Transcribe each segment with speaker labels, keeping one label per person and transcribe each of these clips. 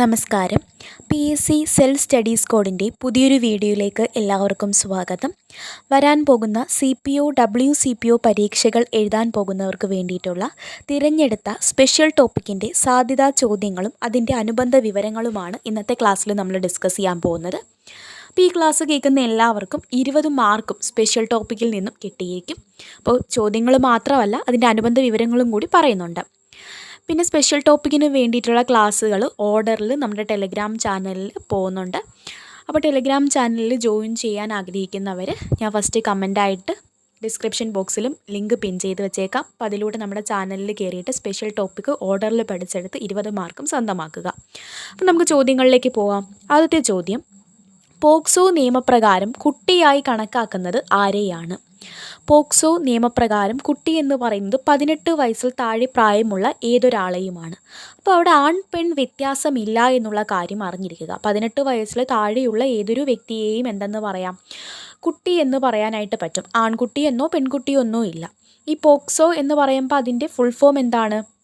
Speaker 1: നമസ്കാരം. P S C self studies കോഡിന്റെ പുതിയൊരു വീഡിയോയിലേക്ക് എല്ലാവർക്കും സ്വാഗതം. വരാൻ പോകുന്ന C P O W C P O പരീക്ഷകൾ എഴുതാൻ പോകുന്നവർക്ക് വേണ്ടിയിട്ടുള്ള തിരഞ്ഞെടുത്ത സ്പെഷ്യൽ ടോപ്പിക്കിന്റെ സാധ്യതാ ചോദ്യങ്ങളും അതിന്റെ അനുബന്ധ വിവരങ്ങളുമാണ് ഇന്നത്തെ ക്ലാസ്സിൽ നമ്മൾ ഡിസ്കസ് ചെയ്യാൻ പോകുന്നത്. അപ്പോൾ ഈ ക്ലാസ് കേൾക്കുന്ന എല്ലാവർക്കും ഇരുപത് മാർക്കും സ്പെഷ്യൽ ടോപ്പിക്കിൽ നിന്നും കിട്ടിയിരിക്കും അപ്പോൾ ചോദ്യങ്ങൾ മാത്രമല്ല അതിന്റെ അനുബന്ധ വിവരങ്ങളും കൂടി പറയുന്നുണ്ട്. പിന്നെ സ്പെഷ്യൽ ടോപ്പിക്കിന് വേണ്ടിയിട്ടുള്ള ക്ലാസ്സുകൾ ഓർഡറിൽ നമ്മുടെ ടെലിഗ്രാം ചാനലിൽ പോകുന്നുണ്ട്. അപ്പോൾ ടെലിഗ്രാം ചാനലിൽ ജോയിൻ ചെയ്യാൻ ആഗ്രഹിക്കുന്നവർ ഞാൻ ഫസ്റ്റ് കമന്റായിട്ട് ഡിസ്ക്രിപ്ഷൻ ബോക്സിലും ലിങ്ക് പിൻ ചെയ്ത് വെച്ചേക്കാം. അപ്പോൾ അതിലൂടെ നമ്മുടെ ചാനലിൽ കയറിയിട്ട് സ്പെഷ്യൽ ടോപ്പിക്ക് ഓർഡറിൽ പഠിച്ചെടുത്ത് ഇരുപത് മാർക്കും സ്വന്തമാക്കുക. അപ്പോൾ നമുക്ക് ചോദ്യങ്ങളിലേക്ക് പോവാം. ആദ്യത്തെ ചോദ്യം. പോക്സോ നിയമപ്രകാരം കുട്ടിയായി കണക്കാക്കുന്നത് ആരെയാണ്? പോക്സോ നിയമപ്രകാരം കുട്ടി എന്ന് പറയുന്നത് പതിനെട്ട് വയസ്സിൽ താഴെ പ്രായമുള്ള ഏതൊരാളെയുമാണ്. അപ്പോൾ അവിടെ ആൺ പെൺ വ്യത്യാസമില്ല എന്നുള്ള കാര്യം അറിഞ്ഞിരിക്കുക. പതിനെട്ട് വയസ്സിൽ താഴെയുള്ള ഏതൊരു വ്യക്തിയെയും എന്തെന്ന് പറയാം? കുട്ടി എന്ന് പറയാനായിട്ട് പറ്റും. ആൺകുട്ടി എന്നോ പെൺകുട്ടി എന്നോ ഇല്ല. ഈ പോക്സോ എന്ന് പറയുമ്പോൾ അതിന്റെ ഫുൾ ഫോം എന്താണ്?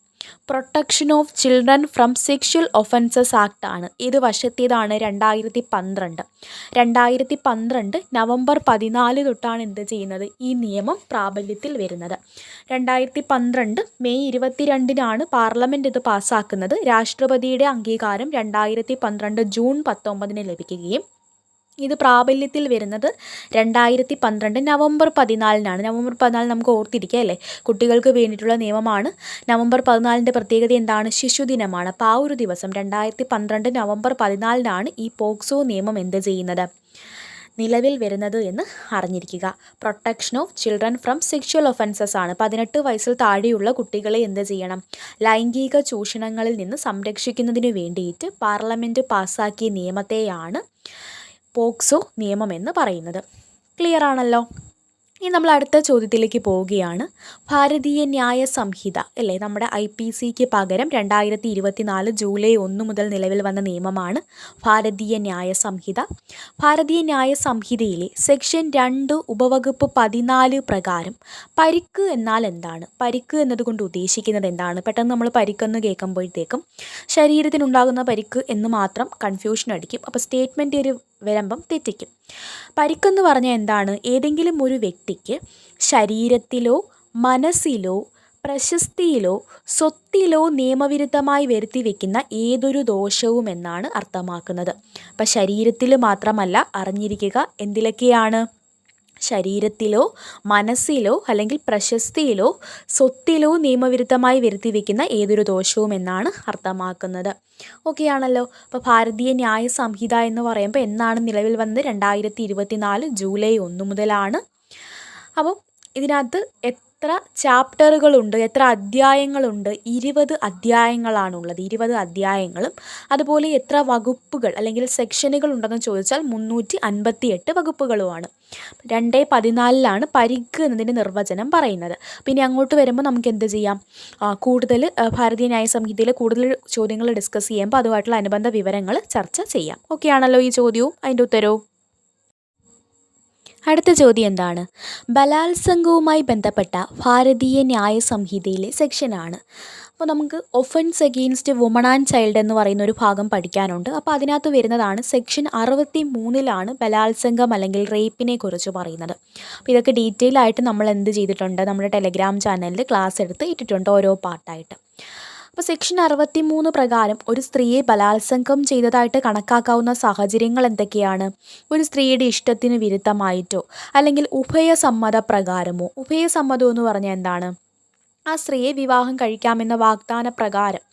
Speaker 1: Protection of children from sexual offences act ആണ്. ഇത് വശത്തേതാണ് രണ്ടായിരത്തി പന്ത്രണ്ട് രണ്ടായിരത്തി പന്ത്രണ്ട് നവംബർ പതിനാല് തൊട്ടാണ് എന്ത് ചെയ്യുന്നത്? ഈ നിയമം പ്രാബല്യത്തിൽ വരുന്നത്. രണ്ടായിരത്തി പന്ത്രണ്ട് മെയ് ഇരുപത്തിരണ്ടിനാണ് പാർലമെന്റ് ഇത് പാസ്സാക്കുന്നത്. രാഷ്ട്രപതിയുടെ അംഗീകാരം രണ്ടായിരത്തി പന്ത്രണ്ട് ജൂൺ പത്തൊമ്പതിന് ലഭിക്കുകയും ഇത് പ്രാബല്യത്തിൽ വരുന്നത് രണ്ടായിരത്തി പന്ത്രണ്ട് നവംബർ പതിനാലിനാണ്. നവംബർ പതിനാല് നമുക്ക് ഓർത്തിരിക്കുക അല്ലേ? കുട്ടികൾക്ക് വേണ്ടിയിട്ടുള്ള നിയമമാണ്. നവംബർ പതിനാലിന്റെ പ്രത്യേകത എന്താണ്? ശിശുദിനമാണ് അപ്പോൾ ആ ഒരു ദിവസം രണ്ടായിരത്തി പന്ത്രണ്ട് നവംബർ പതിനാലിനാണ് ഈ പോക്സോ നിയമം എന്ത് ചെയ്യുന്നത്? നിലവിൽ വരുന്നത് എന്ന് അറിഞ്ഞിരിക്കുക. Protection of children from sexual offences ആണ്. പതിനെട്ട് വയസ്സിൽ താഴെയുള്ള കുട്ടികളെ എന്ത് ചെയ്യണം? ലൈംഗിക ചൂഷണങ്ങളിൽ നിന്ന് സംരക്ഷിക്കുന്നതിന് വേണ്ടിയിട്ട് പാർലമെന്റ് പാസ്സാക്കിയ നിയമത്തെയാണ് പോക്സോ നിയമം എന്ന് പറയുന്നത്. ക്ലിയർ ആണല്ലോ? ഇനി നമ്മൾ അടുത്ത ചോദ്യത്തിലേക്ക് പോവുകയാണ്. ഭാരതീയ ന്യായ സംഹിത അല്ലേ? നമ്മുടെ ഐ പി സിക്ക് പകരം രണ്ടായിരത്തി ഇരുപത്തി നാല് ജൂലൈ ഒന്ന് മുതൽ നിലവിൽ വന്ന നിയമമാണ് ഭാരതീയ ന്യായ സംഹിത. ഭാരതീയ ന്യായ സംഹിതയിലെ സെക്ഷൻ രണ്ട് ഉപവകുപ്പ് പതിനാല് പ്രകാരം പരിക്ക് എന്നാൽ എന്താണ്? പരിക്ക് എന്നതുകൊണ്ട് ഉദ്ദേശിക്കുന്നത് എന്താണ്? പെട്ടെന്ന് നമ്മൾ പരിക്കെന്ന് കേൾക്കുമ്പോഴത്തേക്കും ശരീരത്തിനുണ്ടാകുന്ന പരിക്ക് എന്ന് മാത്രം കൺഫ്യൂഷൻ അടിക്കും. അപ്പോൾ സ്റ്റേറ്റ്മെന്റ് ഒരു വരുമ്പം തെറ്റിക്കും. പരിക്കെന്ന് പറഞ്ഞാൽ എന്താണ്? ഏതെങ്കിലും ഒരു വ്യക്തിക്ക് ശരീരത്തിലോ മനസ്സിലോ പ്രശസ്തിയിലോ സ്വത്തിലോ നിയമവിരുദ്ധമായി വരുത്തി വയ്ക്കുന്ന ഏതൊരു ദോഷവും എന്നാണ് അർത്ഥമാക്കുന്നത്. അപ്പം ശരീരത്തിൽ മാത്രമല്ല അറിഞ്ഞിരിക്കുക എന്തിലൊക്കെയാണ്? ശരീരത്തിലോ മനസ്സിലോ അല്ലെങ്കിൽ പ്രശസ്തിയിലോ സ്വത്തിലോ നിയമവിരുദ്ധമായി വരുത്തി വയ്ക്കുന്ന ഏതൊരു ദോഷവും എന്നാണ് അർത്ഥമാക്കുന്നത്. ഓക്കെ ആണല്ലോ അപ്പോൾ ഭാരതീയ ന്യായ സംഹിത എന്ന് പറയുമ്പോൾ എന്നാണ് നിലവിൽ വന്നത്? രണ്ടായിരത്തി ഇരുപത്തി നാല് ജൂലൈ ഒന്ന് മുതലാണ്. അപ്പം ഇതിനകത്ത് എത്ര ചാപ്റ്ററുകളുണ്ട് എത്ര അധ്യായങ്ങളുണ്ട് ഇരുപത് അധ്യായങ്ങളാണുള്ളത്. ഇരുപത് അധ്യായങ്ങളും അതുപോലെ എത്ര വകുപ്പുകൾ അല്ലെങ്കിൽ സെക്ഷനുകൾ ഉണ്ടെന്ന് ചോദിച്ചാൽ മുന്നൂറ്റി അൻപത്തി എട്ട് വകുപ്പുകളുമാണ്. രണ്ട് പതിനാലിലാണ് പരിക്ക് എന്നതിന്റെ നിർവചനം പറയുന്നത്. പിന്നെ അങ്ങോട്ട് വരുമ്പോൾ നമുക്ക് എന്ത് ചെയ്യാം? കൂടുതൽ ഭാരതീയ ന്യായ സംഹിതയിൽ കൂടുതൽ ചോദ്യങ്ങൾ ഡിസ്കസ് ചെയ്യുമ്പോൾ അതുമായിട്ടുള്ള അനുബന്ധ വിവരങ്ങൾ ചർച്ച ചെയ്യാം. ഓക്കെ ആണല്ലോ ഈ ചോദ്യവും അതിന്റെ ഉത്തരവും. അടുത്ത ചോദ്യം എന്താണ്? ബലാത്സംഗവുമായി ബന്ധപ്പെട്ട ഭാരതീയ ന്യായ സംഹിതയിലെ സെക്ഷനാണ് അപ്പോൾ നമുക്ക് offence against woman and child എന്ന് പറയുന്ന ഒരു ഭാഗം പഠിക്കാനുണ്ട്. അപ്പോൾ അതിനകത്ത് വരുന്നതാണ് സെക്ഷൻ അറുപത്തി മൂന്നിലാണ് ബലാത്സംഗം അല്ലെങ്കിൽ റേപ്പിനെ കുറിച്ച് പറയുന്നത്. അപ്പോൾ ഇതൊക്കെ ഡീറ്റെയിൽ ആയിട്ട് നമ്മൾ എന്ത് ചെയ്തിട്ടുണ്ട്? നമ്മുടെ ടെലിഗ്രാം ചാനലിൽ ക്ലാസ് എടുത്ത് ഇട്ടിട്ടുണ്ട് ഓരോ പാർട്ടായിട്ട് അപ്പോൾ സെക്ഷൻ അറുപത്തി മൂന്ന് പ്രകാരം ഒരു സ്ത്രീയെ ബലാത്സംഗം ചെയ്തതായിട്ട് കണക്കാക്കാവുന്ന സാഹചര്യങ്ങൾ എന്തൊക്കെയാണ്? ഒരു സ്ത്രീയുടെ ഇഷ്ടത്തിന് വിരുദ്ധമായിട്ടോ? അല്ലെങ്കിൽ ഉഭയസമ്മത പ്രകാരമോ? ഉഭയസമ്മതം എന്ന് പറഞ്ഞാൽ എന്താണ്? ആ സ്ത്രീയെ വിവാഹം കഴിക്കാമെന്ന വാഗ്ദാന പ്രകാരം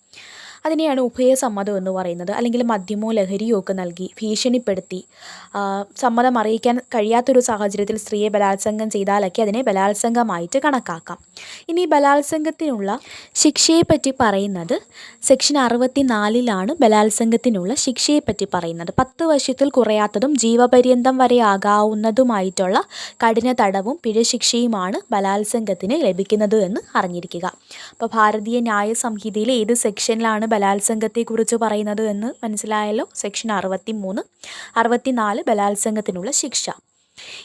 Speaker 1: അതിനെയാണ് ഉഭയസമ്മതം എന്ന് പറയുന്നത്. അല്ലെങ്കിൽ മദ്യമോ ലഹരിയോ ഒക്കെ നൽകി ഭീഷണിപ്പെടുത്തി. സമ്മതം അറിയിക്കാൻ കഴിയാത്തൊരു സാഹചര്യത്തിൽ സ്ത്രീയെ ബലാത്സംഗം ചെയ്താലൊക്കെ അതിനെ ബലാത്സംഗമായിട്ട് കണക്കാക്കാം. ഇനി ബലാത്സംഗത്തിനുള്ള ശിക്ഷയെപ്പറ്റി പറയുന്നത് സെക്ഷൻ അറുപത്തി നാലിലാണ് ബലാത്സംഗത്തിനുള്ള ശിക്ഷയെപ്പറ്റി പറയുന്നത്. പത്ത് വർഷത്തിൽ കുറയാത്തതും ജീവപര്യന്തം വരെ ആകാവുന്നതുമായിട്ടുള്ള കഠിന തടവും പിഴശിക്ഷയുമാണ് ബലാത്സംഗത്തിന് ലഭിക്കുന്നത് എന്ന് അറിഞ്ഞിരിക്കുക. അപ്പോൾ ഭാരതീയ ന്യായ സംഹിതയിലെ ഏത് സെക്ഷനിലാണ് ബലാത്സംഗത്തെക്കുറിച്ച് പറയുന്നത് എന്ന് മനസ്സിലായല്ലോ? സെക്ഷൻ അറുപത്തി മൂന്ന് അറുപത്തി നാല് ബലാത്സംഗത്തിനുള്ള ശിക്ഷ.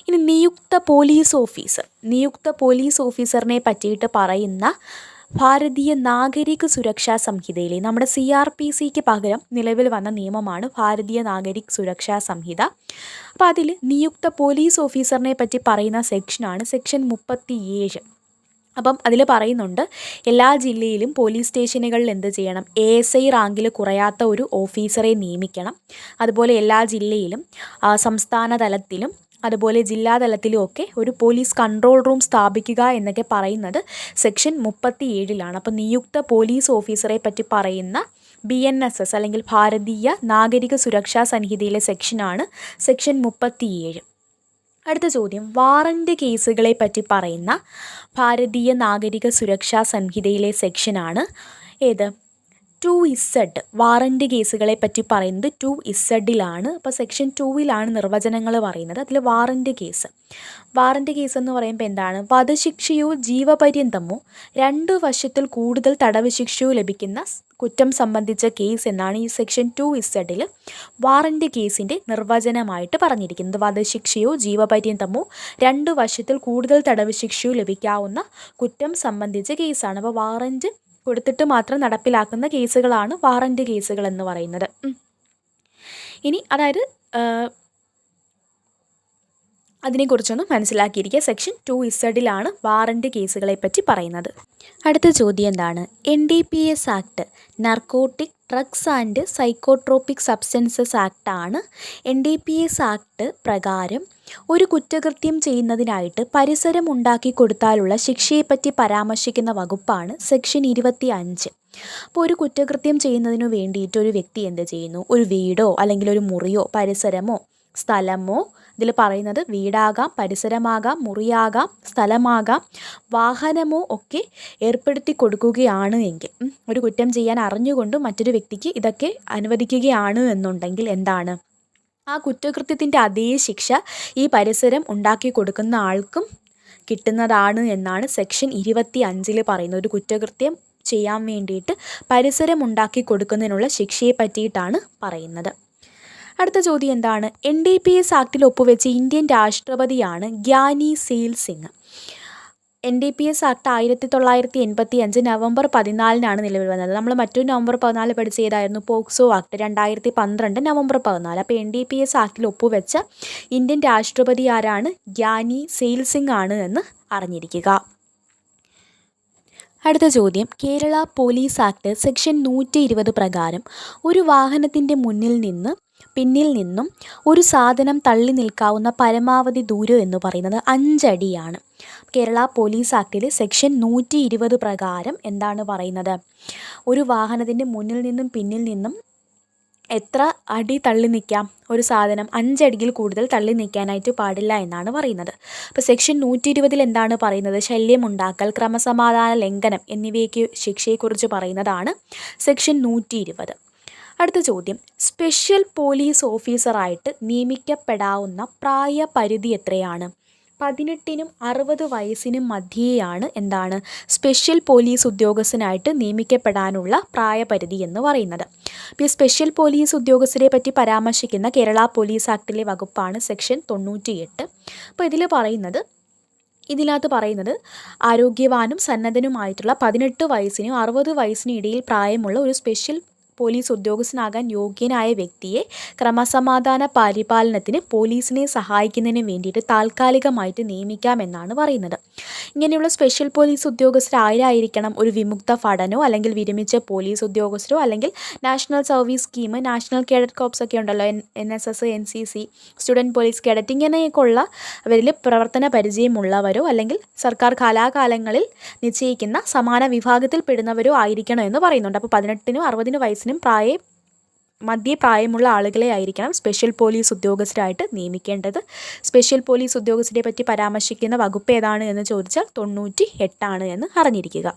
Speaker 1: ഇനി നിയുക്ത പോലീസ് ഓഫീസർ നിയുക്ത പോലീസ് ഓഫീസറിനെ പറ്റിയിട്ട് പറയുന്ന ഭാരതീയ നാഗരിക് സുരക്ഷാ സംഹിതയിലെ നമ്മുടെ സി ആർ പി സിക്ക് പകരം നിലവിൽ വന്ന നിയമമാണ് ഭാരതീയ നാഗരിക് സുരക്ഷാ സംഹിത. അപ്പോൾ അതിൽ നിയുക്ത പോലീസ് ഓഫീസറിനെ പറ്റി പറയുന്ന സെക്ഷനാണ് സെക്ഷൻ മുപ്പത്തി ഏഴ് അപ്പം അതിൽ പറയുന്നുണ്ട് എല്ലാ ജില്ലയിലും പോലീസ് സ്റ്റേഷനുകളിൽ എന്ത് ചെയ്യണം? എ എസ് ഐ റാങ്കിൽ കുറയാത്ത ഒരു ഓഫീസറെ നിയമിക്കണം. അതുപോലെ എല്ലാ ജില്ലയിലും സംസ്ഥാന തലത്തിലും അതുപോലെ ജില്ലാ തലത്തിലും ഒക്കെ ഒരു പോലീസ് കൺട്രോൾ റൂം സ്ഥാപിക്കുക എന്നൊക്കെ പറയുന്നത് സെക്ഷൻ മുപ്പത്തി ഏഴിലാണ് അപ്പോൾ നിയുക്ത പോലീസ് ഓഫീസറെ പറ്റി പറയുന്ന ബി എൻ എസ് എസ് അല്ലെങ്കിൽ ഭാരതീയ നാഗരിക സുരക്ഷാ സംഹിതയിലെ സെക്ഷനാണ് സെക്ഷൻ മുപ്പത്തിയേഴ്. അടുത്ത ചോദ്യം. വാറന്റ് കേസുകളെ പറ്റി പറയുന്ന ഭാരതീയ നാഗരിക സുരക്ഷാ സംഹിതയിലെ സെക്ഷനാണ് ഏത്? ടു ഇസഡ് വാറന്റ് കേസുകളെ പറ്റി പറയുന്നത് ടു ഇസഡിലാണ് അപ്പോൾ സെക്ഷൻ ടുവിലാണ് നിർവചനങ്ങൾ പറയുന്നത്. അതിൽ വാറന്റ് കേസ്. വാറന്റ് കേസ് എന്ന് പറയുമ്പോൾ എന്താണ്? വധശിക്ഷയോ ജീവപര്യന്തമോ രണ്ട് വർഷത്തിൽ കൂടുതൽ തടവ് ശിക്ഷയോ ലഭിക്കുന്ന കുറ്റം സംബന്ധിച്ച കേസ് എന്നാണ് ഈ സെക്ഷൻ ടു ഇസഡിൽ വാറന്റ് കേസിന്റെ നിർവചനമായിട്ട് പറഞ്ഞിരിക്കുന്നത്. വധശിക്ഷയോ ജീവപര്യന്തമോ രണ്ട് വർഷത്തിൽ കൂടുതൽ തടവ് ശിക്ഷയോ ലഭിക്കാവുന്ന കുറ്റം സംബന്ധിച്ച കേസാണ്. അപ്പോൾ വാറന്റ് കൊടുത്തിട്ട് മാത്രം നടപ്പിലാക്കുന്ന കേസുകളാണ് വാറന്റ് കേസുകൾ എന്ന് പറയുന്നത്. ഇനി അതായത് അതിനെക്കുറിച്ചൊന്ന് മനസ്സിലാക്കിയിരിക്കുക സെക്ഷൻ ടു ഇസഡിലാണ് വാറന്റ് കേസുകളെ പറ്റി പറയുന്നത്. അടുത്ത ചോദ്യം എന്താണ്? N D P S act narcotic drugs and psychotropic substances act ആണ് N D P S act പ്രകാരം ഒരു കുറ്റകൃത്യം ചെയ്യുന്നതിനായിട്ട് പരിസരം ഉണ്ടാക്കി കൊടുത്താലുള്ള ശിക്ഷയെപ്പറ്റി പരാമർശിക്കുന്ന വകുപ്പാണ് സെക്ഷൻ ഇരുപത്തി അഞ്ച് അപ്പോൾ ഒരു കുറ്റകൃത്യം ചെയ്യുന്നതിനു വേണ്ടിയിട്ട് ഒരു വ്യക്തി എന്ത് ചെയ്യുന്നു? ഒരു വീടോ അല്ലെങ്കിൽ ഒരു മുറിയോ പരിസരമോ സ്ഥലമോ ഇതിൽ പറയുന്നത് വീടാകാം പരിസരമാകാം മുറിയാകാം സ്ഥലമാകാം വാഹനമോ ഒക്കെ ഏർപ്പെടുത്തി കൊടുക്കുകയാണ് എങ്കിൽ. ഒരു കുറ്റം ചെയ്യാൻ അറിഞ്ഞുകൊണ്ട് മറ്റൊരു വ്യക്തിക്ക് ഇതൊക്കെ അനുവദിക്കുകയാണ് എന്നുണ്ടെങ്കിൽ എന്താണ്? ആ കുറ്റകൃത്യത്തിന്റെ അതേ ശിക്ഷ ഈ പരിസരം ഉണ്ടാക്കി കൊടുക്കുന്ന ആൾക്കും കിട്ടുന്നതാണ് എന്നാണ് സെക്ഷൻ ഇരുപത്തി അഞ്ചിൽ പറയുന്നത്. ഒരു കുറ്റകൃത്യം ചെയ്യാൻ വേണ്ടിയിട്ട് പരിസരം ഉണ്ടാക്കി കൊടുക്കുന്നതിനുള്ള ശിക്ഷയെ പറ്റിയിട്ടാണ് പറയുന്നത്. അടുത്ത ചോദ്യം എന്താണ്? എൻ ഡി പി എസ് ആക്ടിൽ ഒപ്പുവെച്ച Indian രാഷ്ട്രപതിയാണ് Giani Zail Singh. N D P S act ആയിരത്തി തൊള്ളായിരത്തി എൺപത്തി അഞ്ച് നവംബർ പതിനാലിനാണ് നിലവിൽ വന്നത്. നമ്മൾ മറ്റൊരു നവംബർ പതിനാല് പഠിച്ച ഏതായിരുന്നു? പോക്സോ ആക്ട് രണ്ടായിരത്തി പന്ത്രണ്ട് നവംബർ പതിനാല്. അപ്പോൾ എൻ ഡി പി എസ് ആക്ടിൽ ഒപ്പുവെച്ച ഇന്ത്യൻ രാഷ്ട്രപതി ആരാണ്? ഗ്യാനി സെയിൽ സിംഗ് ആണ് എന്ന് അറിഞ്ഞിരിക്കുക. അടുത്ത ചോദ്യം. കേരള പോലീസ് ആക്ട് സെക്ഷൻ നൂറ്റി ഇരുപത് പ്രകാരം ഒരു വാഹനത്തിന്റെ മുന്നിൽ നിന്ന് പിന്നിൽ നിന്നും ഒരു സാധനം തള്ളി നിൽക്കാവുന്ന പരമാവധി ദൂരം എന്ന് പറയുന്നത് അഞ്ചടിയാണ്. കേരള പോലീസ് ആക്ടിൽ സെക്ഷൻ നൂറ്റി ഇരുപത് പ്രകാരം എന്താണ് പറയുന്നത്? ഒരു വാഹനത്തിന്റെ മുന്നിൽ നിന്നും പിന്നിൽ നിന്നും എത്ര അടി തള്ളി നിൽക്കാം? ഒരു സാധനം അഞ്ചടിയിൽ കൂടുതൽ തള്ളി നിൽക്കാനായിട്ട് പാടില്ല എന്നാണ് പറയുന്നത്. അപ്പോൾ സെക്ഷൻ നൂറ്റി ഇരുപതിൽ എന്താണ് പറയുന്നത്? ശല്യമുണ്ടാക്കൽ ക്രമസമാധാന ലംഘനം എന്നിവയ്ക്ക് ശിക്ഷയെക്കുറിച്ച് പറയുന്നതാണ് സെക്ഷൻ നൂറ്റി ഇരുപത് അടുത്ത ചോദ്യം. സ്പെഷ്യൽ പോലീസ് ഓഫീസറായിട്ട് നിയമിക്കപ്പെടാവുന്ന പ്രായപരിധി എത്രയാണ്? പതിനെട്ടിനും അറുപത് വയസ്സിനും മധ്യേയാണ് എന്താണ് സ്പെഷ്യൽ പോലീസ് ഉദ്യോഗസ്ഥനായിട്ട് നിയമിക്കപ്പെടാനുള്ള പ്രായപരിധി എന്ന് പറയുന്നത്. ഈ സ്പെഷ്യൽ പോലീസ് ഉദ്യോഗസ്ഥരെ പറ്റി പരാമർശിക്കുന്ന കേരള പോലീസ് ആക്ടിലെ വകുപ്പാണ് സെക്ഷൻ തൊണ്ണൂറ്റിയെട്ട്. അപ്പോൾ ഇതിൽ പറയുന്നത് ഇതിനകത്ത് പറയുന്നത് ആരോഗ്യവാനും സന്നദ്ധനുമായിട്ടുള്ള പതിനെട്ട് വയസ്സിനും അറുപത് വയസ്സിനും ഇടയിൽ പ്രായമുള്ള ഒരു സ്പെഷ്യൽ പോലീസ് ഉദ്യോഗസ്ഥനാകാൻ യോഗ്യനായ വ്യക്തിയെ ക്രമസമാധാന പരിപാലനത്തിന് പോലീസിനെ സഹായിക്കുന്നതിന് വേണ്ടിയിട്ട് താൽക്കാലികമായിട്ട് നിയമിക്കാമെന്നാണ് പറയുന്നത്. ഇങ്ങനെയുള്ള സ്പെഷ്യൽ പോലീസ് ഉദ്യോഗസ്ഥരായിരിക്കണം ഒരു വിമുക്ത ഭടനോ അല്ലെങ്കിൽ വിരമിച്ച പോലീസ് ഉദ്യോഗസ്ഥരോ അല്ലെങ്കിൽ national service scheme national cadet corps ഒക്കെ ഉണ്ടല്ലോ N N S S N C C student police cadet ഇങ്ങനെയൊക്കെ ഉള്ള അവരിൽ പ്രവർത്തന പരിചയമുള്ളവരോ അല്ലെങ്കിൽ സർക്കാർ കാലാകാലങ്ങളിൽ നിശ്ചയിക്കുന്ന സമാന വിഭാഗത്തിൽ പെടുന്നവരോ ആയിരിക്കണം എന്ന് പറയുന്നുണ്ട്. അപ്പോൾ പതിനെട്ടിനും അറുപതിനും വയസ്സിനും പ്രായം മധ്യ പ്രായമുള്ള ആളുകളെ ആയിരിക്കണം സ്പെഷ്യൽ പോലീസ് ഉദ്യോഗസ്ഥരായിട്ട് നിയമിക്കേണ്ടത്. സ്പെഷ്യൽ പോലീസ് ഉദ്യോഗസ്ഥരെ പറ്റി പരാമർശിക്കുന്ന വകുപ്പ് ഏതാണ് എന്ന് ചോദിച്ചാൽ തൊണ്ണൂറ്റി എട്ടാണ് എന്ന് അറിഞ്ഞിരിക്കുക.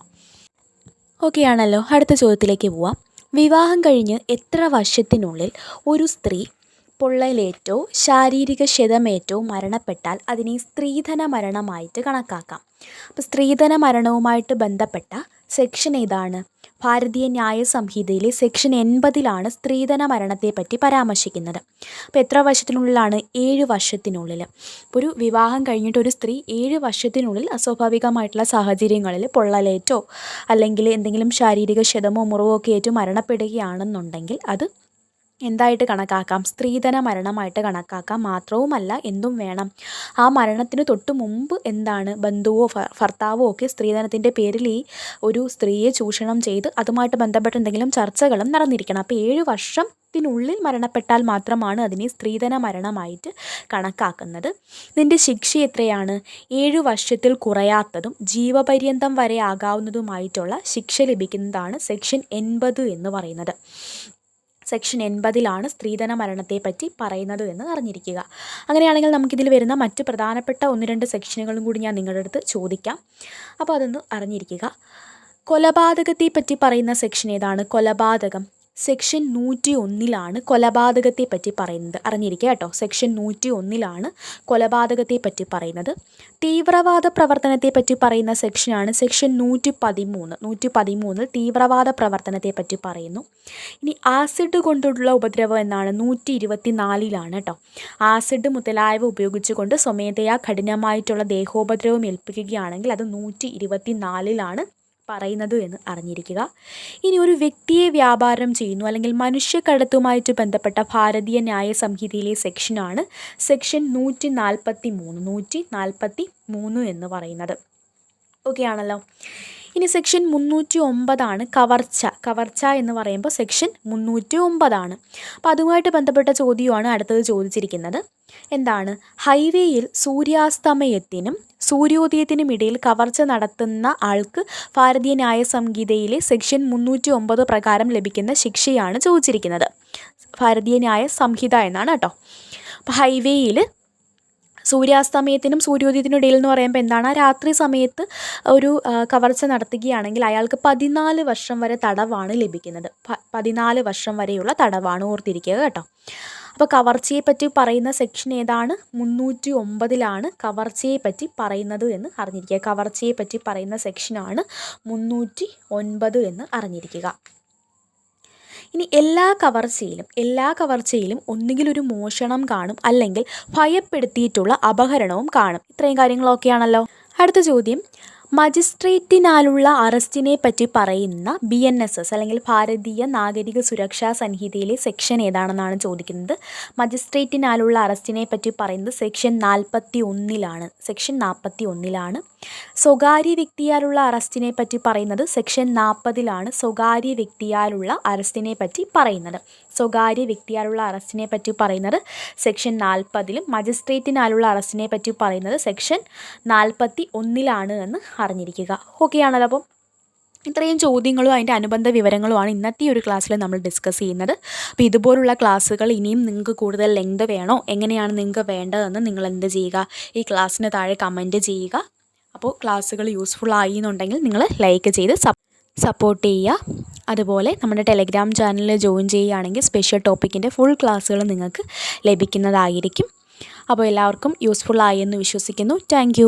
Speaker 1: ഓക്കെ ആണല്ലോ. അടുത്ത ചോദ്യത്തിലേക്ക് പോവാം. വിവാഹം കഴിഞ്ഞ് എത്ര വർഷത്തിനുള്ളിൽ ഒരു സ്ത്രീ പൊള്ളലേറ്റോ ശാരീരിക ക്ഷതമേറ്റോ മരണപ്പെട്ടാൽ അതിനെ സ്ത്രീധന മരണമായിട്ട് കണക്കാക്കാം. അപ്പോൾ സ്ത്രീധന മരണവുമായിട്ട് ബന്ധപ്പെട്ട സെക്ഷൻ ഏതാണ്? ഭാരതീയ ന്യായ സംഹിതയിലെ സെക്ഷൻ എൺപതിലാണ് സ്ത്രീധന മരണത്തെപ്പറ്റി പരാമർശിക്കുന്നത്. അപ്പോൾ എത്ര വർഷത്തിനുള്ളിലാണ്? ഏഴ് വർഷത്തിനുള്ളിൽ ഒരു വിവാഹം കഴിഞ്ഞിട്ട് ഒരു സ്ത്രീ ഏഴ് വർഷത്തിനുള്ളിൽ അസ്വാഭാവികമായിട്ടുള്ള സാഹചര്യങ്ങളിൽ പൊള്ളലേറ്റോ അല്ലെങ്കിൽ എന്തെങ്കിലും ശാരീരിക ക്ഷതമോ മുറിവോ ഒക്കെ ഏറ്റു മരണപ്പെടുകയാണെന്നുണ്ടെങ്കിൽ അത് എന്തായിട്ട് കണക്കാക്കാം? സ്ത്രീധന മരണമായിട്ട് കണക്കാക്കാം. മാത്രവുമല്ല എന്തും വേണം. ആ മരണത്തിന് തൊട്ട് മുമ്പ് എന്താണ്? ബന്ധുവോ ഭർത്താവോ ഒക്കെ സ്ത്രീധനത്തിന്റെ പേരിൽ ഈ ഒരു സ്ത്രീയെ ചൂഷണം ചെയ്ത് അതുമായിട്ട് ബന്ധപ്പെട്ട എന്തെങ്കിലും ചർച്ചകളും നടന്നിരിക്കണം. അപ്പോൾ ഏഴ് വർഷത്തിനുള്ളിൽ മരണപ്പെട്ടാൽ മാത്രമാണ് അതിനെ സ്ത്രീധന മരണമായിട്ട് കണക്കാക്കുന്നത്. ഇതിന്റെ ശിക്ഷ എത്രയാണ്? ഏഴു വർഷത്തിൽ കുറയാത്തതും ജീവപര്യന്തം വരെ ആകാവുന്നതുമായിട്ടുള്ള ശിക്ഷ ലഭിക്കുന്നതാണ് സെക്ഷൻ എൺപത് എന്ന് പറയുന്നത്. സെക്ഷൻ എൺപതിലാണ് സ്ത്രീധന മരണത്തെപ്പറ്റി പറയുന്നത് എന്ന് അറിഞ്ഞിരിക്കുക. അങ്ങനെയാണെങ്കിൽ നമുക്കിതിൽ വരുന്ന മറ്റ് പ്രധാനപ്പെട്ട ഒന്ന് രണ്ട് സെക്ഷനുകളും കൂടി ഞാൻ നിങ്ങളുടെ അടുത്ത് ചോദിക്കാം. അപ്പോൾ അതൊന്ന് അറിഞ്ഞിരിക്കുക. കൊലപാതകത്തെപ്പറ്റി പറയുന്ന സെക്ഷൻ ഏതാണ്? കൊലപാതകം. സെക്ഷൻ നൂറ്റി ഒന്നിലാണ് കൊലപാതകത്തെ പറ്റി പറയുന്നത്. അറിഞ്ഞിരിക്കുക കേട്ടോ. സെക്ഷൻ നൂറ്റി ഒന്നിലാണ് കൊലപാതകത്തെ പറ്റി പറയുന്നത്. തീവ്രവാദ പ്രവർത്തനത്തെ പറ്റി പറയുന്ന സെക്ഷനാണ് സെക്ഷൻ നൂറ്റി പതിമൂന്ന് നൂറ്റി പതിമൂന്നിൽ തീവ്രവാദ പ്രവർത്തനത്തെ പറ്റി പറയുന്നു. ഇനി ആസിഡ് കൊണ്ടുള്ള ഉപദ്രവം എന്നാണ് നൂറ്റി ഇരുപത്തി നാലിലാണ് കേട്ടോ. ആസിഡ് മുതലായവ ഉപയോഗിച്ചുകൊണ്ട് സ്വമേധയാ കഠിനമായിട്ടുള്ള ദേഹോപദ്രവം ഏൽപ്പിക്കുകയാണെങ്കിൽ അത് നൂറ്റി ഇരുപത്തി നാലിലാണ് പറയുന്നത് എന്ന് അറിഞ്ഞിരിക്കുക. ഇനി ഒരു വ്യക്തിയെ വ്യാപാരം ചെയ്യുന്നു അല്ലെങ്കിൽ മനുഷ്യക്കടത്തുമായിട്ട് ബന്ധപ്പെട്ട ഭാരതീയ ന്യായ സംഹിതയിലെ സെക്ഷനാണ് സെക്ഷൻ നൂറ്റി നാൽപ്പത്തി മൂന്ന് നൂറ്റി നാൽപ്പത്തി മൂന്ന് എന്ന് പറയുന്നത്. ഓക്കെ ആണല്ലോ? ഇനി സെക്ഷൻ മുന്നൂറ്റി ഒമ്പതാണ് കവർച്ച. കവർച്ച എന്ന് പറയുമ്പോൾ സെക്ഷൻ മുന്നൂറ്റി ഒമ്പതാണ് അപ്പോൾ അതുമായിട്ട് ബന്ധപ്പെട്ട ചോദ്യമാണ് അടുത്തത് ചോദിച്ചിരിക്കുന്നത്. എന്താണ്? ഹൈവേയിൽ സൂര്യാസ്തമയത്തിനും സൂര്യോദയത്തിനും ഇടയിൽ കവർച്ച നടത്തുന്ന ആൾക്ക് ഭാരതീയ ന്യായ സംഹിതയിലെ സെക്ഷൻ മുന്നൂറ്റി ഒമ്പത് പ്രകാരം ലഭിക്കുന്ന ശിക്ഷയാണ് ചോദിച്ചിരിക്കുന്നത്. ഭാരതീയ ന്യായ സംഹിത എന്നാണ് കേട്ടോ. അപ്പോൾ ഹൈവേയിൽ സൂര്യാസ്തമയത്തിനും സൂര്യോദയത്തിനും ഇടയിൽ എന്ന് പറയുമ്പോൾ എന്താണ്? രാത്രി സമയത്ത് ഒരു കവർച്ച നടത്തുകയാണെങ്കിൽ അയാൾക്ക് പതിനാല് വർഷം വരെ തടവാണ് ലഭിക്കുന്നത്. പതിനാല് വർഷം വരെയുള്ള തടവാണ് ഓർത്തിരിക്കുക കേട്ടോ. അപ്പോൾ കവർച്ചയെ പറ്റി പറയുന്ന സെക്ഷൻ ഏതാണ്? മുന്നൂറ്റി ഒമ്പതിലാണ് കവർച്ചയെ പറ്റി പറയുന്നത് എന്ന് അറിഞ്ഞിരിക്കുക. കവർച്ചയെ പറ്റി പറയുന്ന സെക്ഷനാണ് മുന്നൂറ്റി ഒൻപത് എന്ന് അറിഞ്ഞിരിക്കുക. ഇനി എല്ലാ കവർച്ചയിലും എല്ലാ കവർച്ചയിലും ഒന്നുകിൽ ഒരു മോഷണം കാണും അല്ലെങ്കിൽ ഭയപ്പെടുത്തിയിട്ടുള്ള അപഹരണവും കാണും. ഇത്രയും കാര്യങ്ങളൊക്കെയാണല്ലോ. അടുത്ത ചോദ്യം. മജിസ്ട്രേറ്റിനാലുള്ള അറസ്റ്റിനെ പറ്റി പറയുന്ന ബി എൻ എസ് എസ് അല്ലെങ്കിൽ ഭാരതീയ നാഗരിക സുരക്ഷാ സംഹിതയിലെ സെക്ഷൻ ഏതാണെന്നാണ് ചോദിക്കുന്നത്. മജിസ്ട്രേറ്റിനാലുള്ള അറസ്റ്റിനെ പറ്റി പറയുന്നത് സെക്ഷൻ നാൽപ്പത്തി ഒന്നിലാണ് സെക്ഷൻ നാൽപ്പത്തി ഒന്നിലാണ് സ്വകാര്യ വ്യക്തിയാലുള്ള അറസ്റ്റിനെ പറ്റി പറയുന്നത് സെക്ഷൻ നാൽപ്പതിലാണ്. സ്വകാര്യ വ്യക്തിയാലുള്ള അറസ്റ്റിനെ പറ്റി പറയുന്നത്. സ്വകാര്യ വ്യക്തിയാലുള്ള അറസ്റ്റിനെ പറ്റി പറയുന്നത് സെക്ഷൻ നാൽപ്പതിലും മജിസ്ട്രേറ്റിനാലുള്ള അറസ്റ്റിനെ പറ്റി പറയുന്നത് സെക്ഷൻ നാൽപ്പത്തി ഒന്നിലാണ് എന്ന് അറിഞ്ഞിരിക്കുക. ഓക്കെ ആണല്ലോ അപ്പം? ഇത്രയും ചോദ്യങ്ങളും അതിന്റെ അനുബന്ധ വിവരങ്ങളുമാണ് ഇന്നത്തെ ഒരു ക്ലാസ്സിൽ നമ്മൾ ഡിസ്കസ് ചെയ്യുന്നത്. അപ്പോൾ ഇതുപോലുള്ള ക്ലാസ്സുകൾ ഇനിയും നിങ്ങൾക്ക് കൂടുതൽ ലെങ്ത് വേണോ? എങ്ങനെയാണ് നിങ്ങൾക്ക് വേണ്ടതെന്ന് നിങ്ങൾ എന്ത് ചെയ്യുക? ഈ ക്ലാസ്സിന് താഴെ കമന്റ് ചെയ്യുക. അപ്പോൾ ക്ലാസ്സുകൾ യൂസ്ഫുൾ ആയി എന്നുണ്ടെങ്കിൽ നിങ്ങൾ ലൈക്ക് ചെയ്ത് സപ്പോർട്ട് ചെയ്യുക. അതുപോലെ നമ്മുടെ ടെലിഗ്രാം ചാനലിൽ ജോയിൻ ചെയ്യുകയാണെങ്കിൽ സ്പെഷ്യൽ ടോപ്പിക്കിന്റെ ഫുൾ ക്ലാസ്സുകൾ നിങ്ങൾക്ക് ലഭിക്കുന്നതായിരിക്കും. അപ്പോൾ എല്ലാവർക്കും യൂസ്ഫുൾ ആയി എന്ന് വിശ്വസിക്കുന്നു. താങ്ക്